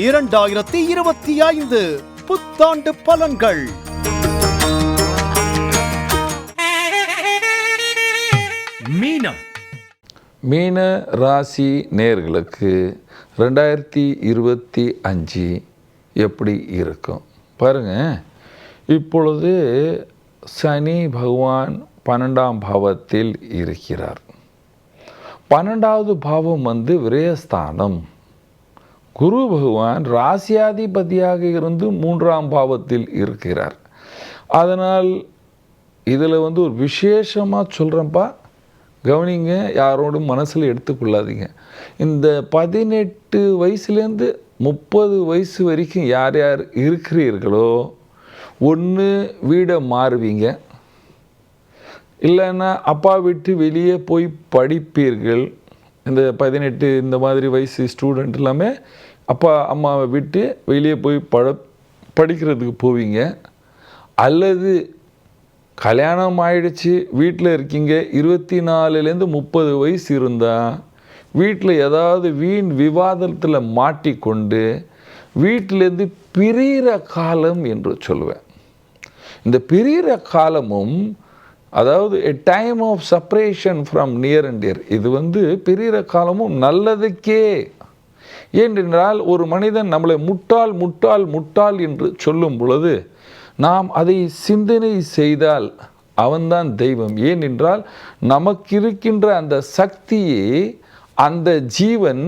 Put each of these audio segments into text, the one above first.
இரண்டாயிரத்தி இருபத்தி ஐந்து புத்தாண்டு பலன்கள். மீனம். மீன ராசி நேர்களுக்கு ரெண்டாயிரத்தி இருபத்தி அஞ்சு எப்படி இருக்கும்? பாருங்க. இப்பொழுது சனி பகவான் பன்னெண்டாம் பாவத்தில் இருக்கிறார். பன்னெண்டாவது பாவம் வந்து விரயஸ்தானம். குரு பகவான் ராசியாதிபதியாக இருந்து மூன்றாம் பாவத்தில் இருக்கிறார். அதனால் இதில் வந்து ஒரு விசேஷமாக சொல்கிறேன்ப்பா கவனிங்க யாரோடும் மனசில் எடுத்துக்கொள்ளாதீங்க. இந்த பதினெட்டு வயசுலேருந்து முப்பது வயசு வரைக்கும் யார் யார் இருக்கிறீர்களோ ஒன்று வீடை மாறுவீங்க. இல்லைன்னா அப்பா விட்டு வெளியே போய் படிப்பீர்கள். இந்த பதினெட்டு இந்த மாதிரி வயசு ஸ்டூடெண்ட் எல்லாமே அப்பா அம்மாவை விட்டு வெளியே போய் பட படிக்கிறதுக்கு போவீங்க. அல்லது கல்யாணம் ஆயிடுச்சு வீட்டில் இருக்கீங்க இருபத்தி நாலுலேருந்து முப்பது வயசு இருந்தால் வீட்டில் ஏதாவது வீண் விவாதத்தில் மாட்டிக்கொண்டு வீட்டிலேருந்து பிரிகிற காலம் என்று சொல்லுவேன். இந்த பிரிகிற காலமும் அதாவது a time of separation from near and dear இது வந்து பிரிகிற காலமும் நல்லதுக்கே. ஏனென்றால் ஒரு மனிதன் நம்மளை முட்டாள் முட்டாள் முட்டாள் என்று சொல்லும் பொழுது நாம் அதை சிந்தனை செய்தால் அவன்தான் தெய்வம். ஏனென்றால் நமக்கு இருக்கின்ற அந்த சக்தியை அந்த ஜீவன்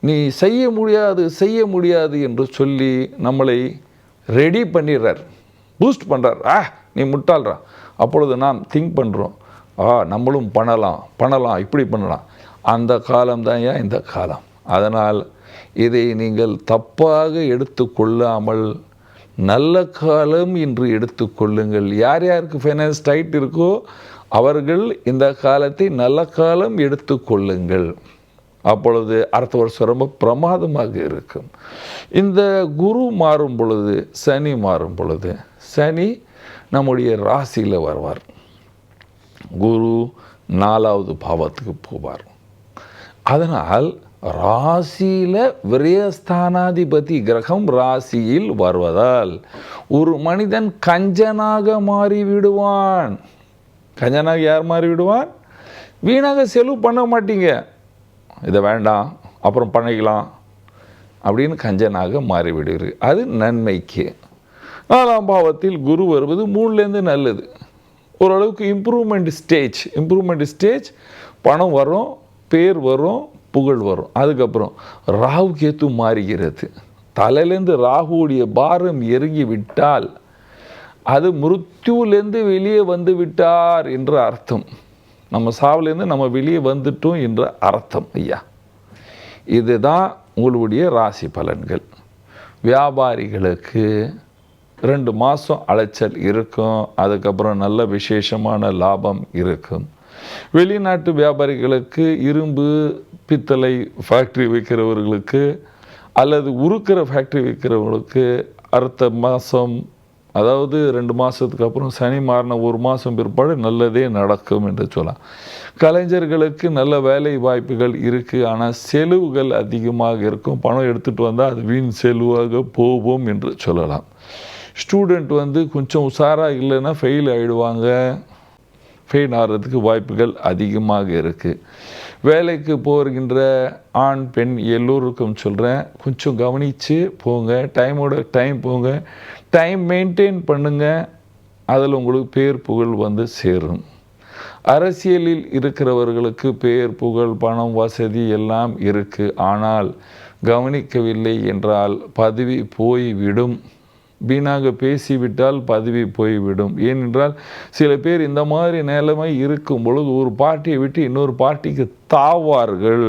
நீ செய்ய முடியாது செய்ய முடியாது என்று சொல்லி நம்மளை ரெடி பண்ணிடுறார். பூஸ்ட் பண்ணுறார் ஆ நீ முட்டாள்றா அப்பொழுது நாம் திங்க் பண்ணுறோம் ஆ நம்மளும் பண்ணலாம் பண்ணலாம் இப்படி பண்ணலாம். அந்த காலம் தான் ஏன்? இந்த காலம். அதனால் இதை நீங்கள் தப்பாக எடுத்துக்கொள்ளாமல் நல்ல காலம் இன்று எடுத்துக்கொள்ளுங்கள் யார் யாருக்கு ஃபைனான்ஸ் டைட் இருக்கோ அவர்கள் இந்த காலத்தை நல்ல காலம் எடுத்துக்கொள்ளுங்கள் அப்பொழுது அடுத்த வருஷம் ரொம்ப பிரமாதமாக இருக்கும். இந்த குரு மாறும் பொழுது சனி மாறும் பொழுது சனி நம்முடைய ராசியில் வருவார். குரு நாலாவது பாவத்துக்கு போவார். அதனால் ராசியில் விரயஸ்தானாதிபதி கிரகம் ராசியில் வருவதால் ஒரு மனிதன் கஞ்சனாக மாறி விடுவான் கஞ்சனாக யார் மாறி விடுவான் வீணாக செலவு பண்ண மாட்டீங்க. இதை வேண்டாம் அப்புறம் பண்ணிக்கலாம் அப்படின்னு கஞ்சனாக மாறிவிடுகிறது. அது நன்மைக்கு. நாலாம் பாவத்தில் குரு வருவது மூணுலேருந்து நல்லது. ஓரளவுக்கு இம்ப்ரூவ்மெண்ட் ஸ்டேஜ் இம்ப்ரூவ்மெண்ட் ஸ்டேஜ் பணம் வரும் பேர் வரும் புகழ் வரும். அதுக்கப்புறம் ராகு கேத்து மாறுகிறது. தலையிலேருந்து ராகுவுடைய பாரம் எருகி விட்டால் அது மிருத்யுலேருந்து வெளியே வந்து விட்டார் என்ற அர்த்தம். நம்ம சாவிலேருந்து நம்ம வெளியே வந்துட்டோம் என்ற அர்த்தம் ஐயா. இதுதான் உங்களுடைய ராசி பலன்கள். வியாபாரிகளுக்கு ரெண்டு மாதம் அலைச்சல் இருக்கும். அதுக்கப்புறம் நல்ல விசேஷமான லாபம் இருக்கும். வெளிநாட்டு வியாபாரிகளுக்கு இரும்பு பித்தளை ஃபேக்ட்ரி வைக்கிறவர்களுக்கு அல்லது உருக்கிற ஃபேக்ட்ரி வைக்கிறவங்களுக்கு அடுத்த மாதம் அதாவது ரெண்டு மாதத்துக்கு அப்புறம் சனி மாறின ஒரு மாதம் பிற்பாடு நல்லதே நடக்கும் என்று சொல்லலாம். கலைஞர்களுக்கு நல்ல வேலை வாய்ப்புகள் இருக்குது ஆனால் செலவுகள் அதிகமாக இருக்கும். பணம் எடுத்துகிட்டு வந்தால் அது வீண் செலவாக போவோம் என்று சொல்லலாம். ஸ்டூடெண்ட் வந்து கொஞ்சம் உஷாராக இல்லைன்னா ஃபெயில் ஆகிடுவாங்க ஃபெயில் ஆகிறதுக்கு வாய்ப்புகள் அதிகமாக இருக்குது வேலைக்கு போகின்ற ஆண் பெண் எல்லோருக்கும் சொல்கிறேன் கொஞ்சம் கவனித்து போங்க டைமோட டைம் போங்க. டைம் மெயின்டைன் பண்ணுங்கள் அதில் உங்களுக்கு பேர் புகழ் வந்து சேரும். அரசியலில் இருக்கிறவர்களுக்கு பேர் புகழ் பணம் வசதி எல்லாம் இருக்குது ஆனால் கவனிக்கவில்லை என்றால் பதவி போய்விடும். வீணாக பேசிவிட்டால் பதவி போய்விடும். ஏனென்றால் சில பேர் இந்த மாதிரி நிலைமை இருக்கும் பொழுது ஒரு பார்ட்டியை விட்டு இன்னொரு பார்ட்டிக்கு தாவார்கள்.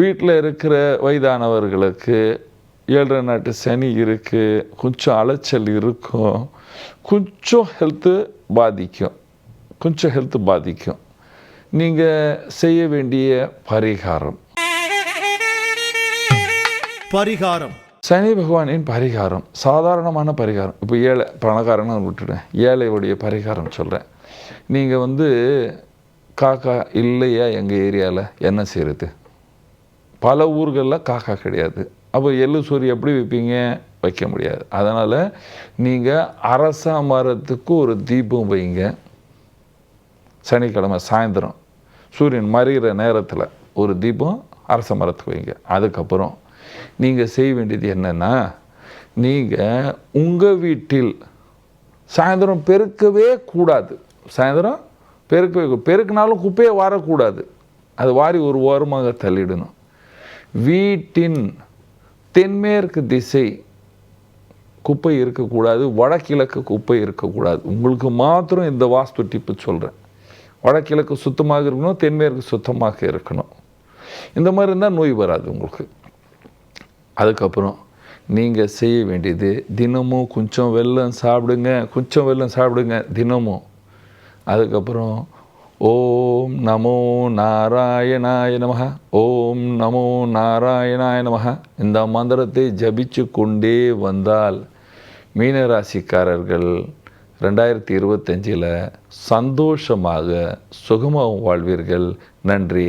வீட்டில் இருக்கிற வயதானவர்களுக்கு ஏழரை நாட்டு சனி இருக்குது கொஞ்சம் அலைச்சல் இருக்கும் கொஞ்சம் ஹெல்த்து பாதிக்கும் கொஞ்சம் ஹெல்த்து பாதிக்கும். நீங்கள் செய்ய வேண்டிய பரிகாரம். பரிகாரம். சனி பகவானின் பரிகாரம் சாதாரணமான பரிகாரம். இப்போ ஏழை பணக்காரன்னு விட்டுட்டேன். ஏழையுடைய பரிகாரம் சொல்கிறேன் நீங்கள் வந்து காக்கா இல்லையா எங்கள் ஏரியாவில் என்ன செய்கிறது பல ஊர்களில் காக்கா கிடையாது. அப்போ எள்ளு சோறு எப்படி வைப்பீங்க? வைக்க முடியாது. அதனால் நீங்கள் அரச மரத்துக்கு ஒரு தீபம் வைங்க. சனிக்கிழமை சாயந்தரம் சூரியன் மறைகிற நேரத்தில் ஒரு தீபம் அரச மரத்துக்கு வைங்க. அதுக்கப்புறம் நீங்கள் செய்ய வேண்டியது என்னென்னா நீங்கள் உங்கள் வீட்டில் சாயந்தரம் பெருக்கவே கூடாது. சாயந்தரம் பெருக்கவே பெருக்கினாலும் குப்பையை வாரக்கூடாது. அது வாரி ஒரு ஓரமாக தள்ளிடணும். வீட்டின் தென்மேற்கு திசை குப்பை இருக்கக்கூடாது வடகிழக்கு குப்பை இருக்கக்கூடாது. உங்களுக்கு மாத்திரம் இந்த வாஸ்து டிப்பு சொல்கிறேன் வடகிழக்கு சுத்தமாக இருக்கணும் தென்மேற்கு சுத்தமாக இருக்கணும். இந்த மாதிரி இருந்தால் நோய் வராது உங்களுக்கு. அதுக்கப்புறம் நீங்கள் செய்ய வேண்டியது தினமும் கொஞ்சம் வெள்ளம் சாப்பிடுங்க கொஞ்சம் வெல்லம் சாப்பிடுங்க தினமும். அதுக்கப்புறம் ஓம் நமோ நாராயணாய நமஹ ஓம் நமோ நாராயணாய நமஹ. இந்த மந்திரத்தை ஜபிச்சு கொண்டே வந்தால் மீனராசிக்காரர்கள் ரெண்டாயிரத்தி இருபத்தஞ்சில் சந்தோஷமாக சுகமாக வாழ்வீர்கள். நன்றி.